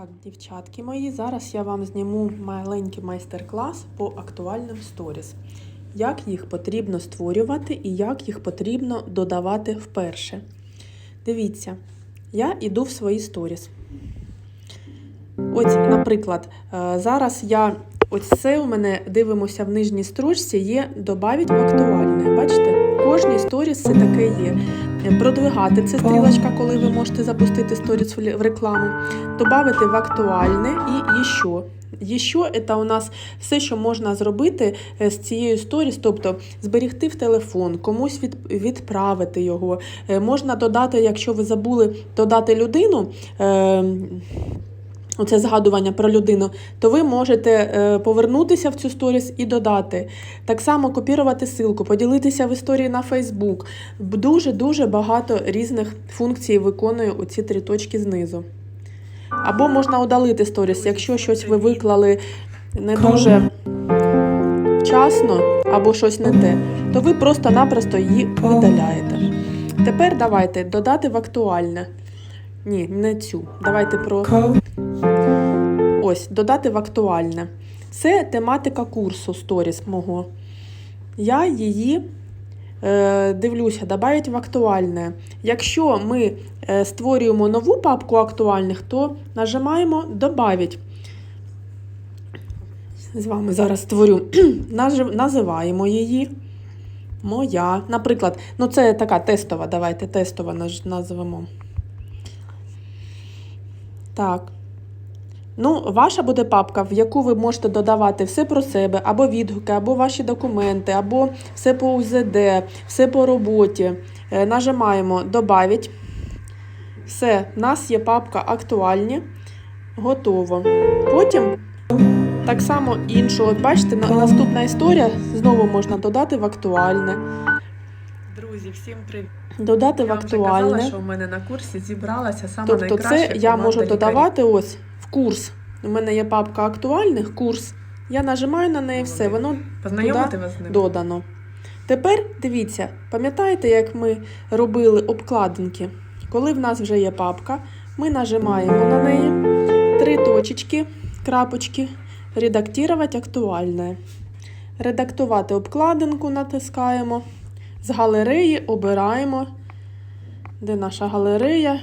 Так, дівчатки мої, зараз я вам зніму маленький майстер-клас по актуальним сторіс. Як їх потрібно створювати і як їх потрібно додавати вперше. Дивіться, я йду в свої сторіс. Ось, наприклад, е, зараз я ось це у мене дивимося в нижній строчці, є «Добавить в актуальне. Бачите? Кожній сторіс це таке є. Продвигати це стрілочка, коли ви можете запустити сторіс в рекламу. Добавити в актуальне і «Еще». «Еще» – це у нас все, що можна зробити е, з цією сторіс, тобто зберігти в телефон, комусь від, відправити його. Е, Можна додати, якщо ви забули додати людину. Оце згадування про людину, то ви можете е, повернутися в цю сторіс і додати. Так само копірувати ссылку, поділитися в історії на Facebook. Дуже-дуже багато різних функцій виконує оці три точки знизу. Або можна удалити сторіс, якщо щось ви виклали не дуже вчасно або щось не те, то ви просто-напросто її видаляєте. Тепер давайте додати в актуальне. Ні, не цю. Давайте про Ось, додати в актуальне. Це тематика курсу сторіс мого. Я її е, дивлюся, добавить в актуальне. Якщо ми е, створюємо нову папку актуальних, то нажимаємо Добавить. З вами зараз створю, називаємо її. Моя. Наприклад, ну це така тестова, давайте тестова назвемо. Так. Ну, ваша буде папка, в яку ви можете додавати все про себе, або відгуки, або ваші документи, або все по УЗД, все по роботі. Е, Нажимаємо Добавить. Все, в нас є папка актуальні. Готово. Потім так само іншу. Бачите, наступна історія знову можна додати в актуальне. Друзі, всім привіт! Додати в Я вже актуальне. казала, що в мене на курсі зібралася саме Тобто найкраща це я можу лікарів. додавати ось в курс. У мене є папка актуальних курс. Я нажимаю на неї все, воно Познайомити туди вас з ним. додано. Тепер дивіться, пам'ятаєте, як ми робили обкладинки? Коли в нас вже є папка, ми нажимаємо на неї три точечки, крапочки, редактувати актуальне. Редактувати обкладинку натискаємо. З галереї обираємо. Де наша галерея?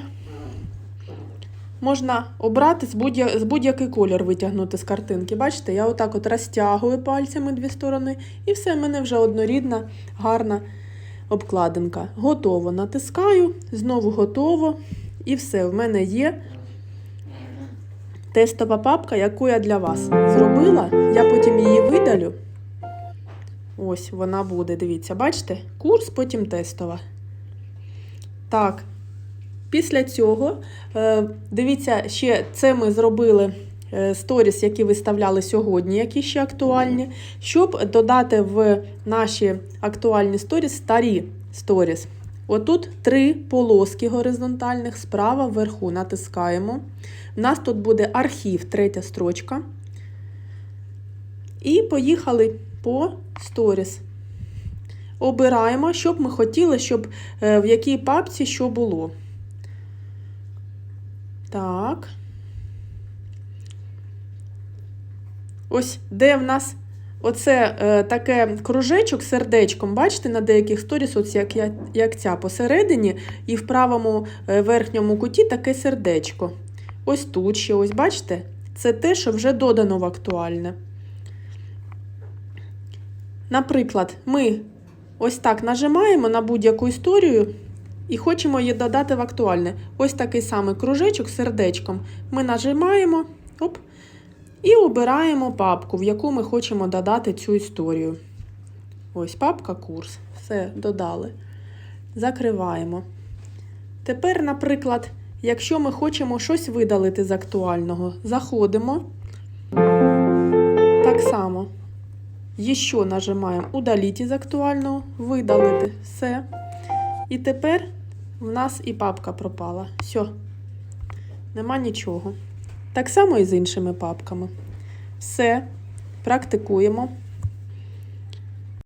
Можна обрати з будь- будь-який колір витягнути з картинки. Бачите, я отак от розтягую пальцями дві сторони, і все, в мене вже однорідна, гарна обкладинка. Готово. Натискаю, знову готово. І все, в мене є тестова папка, яку я для вас зробила. Я потім її видалю. Ось вона буде, дивіться, бачите? Курс, потім тестова. Так. Після цього, е, дивіться, ще це ми зробили е, сторіс, які виставляли сьогодні, які ще актуальні, щоб додати в наші актуальні сторіс старі сторіс. Отут три полоски горизонтальних, справа вверху натискаємо. У нас тут буде архів, третя строчка. І поїхали по сторіс. Обираємо, що б ми хотіли, щоб е, в якій папці що було. Так. Ось де в нас оце е, таке кружечок сердечком, бачите, на деяких сторіс, ось як, як ця посередині, і в правому е, верхньому куті таке сердечко. Ось тут ще, ось бачите? Це те, що вже додано в актуальне. Наприклад, ми ось так нажимаємо на будь-яку історію і хочемо її додати в актуальне. Ось такий самий кружечок сердечком. Ми нажимаємо оп, і обираємо папку, в яку ми хочемо додати цю історію. Ось папка курс. Все, додали. Закриваємо. Тепер, наприклад, якщо ми хочемо щось видалити з актуального, заходимо. Так само. Ще нажимаємо удаліть із актуального, видалити. Все. І тепер в нас і папка пропала. Все. Нема нічого. Так само і з іншими папками. Все. Практикуємо.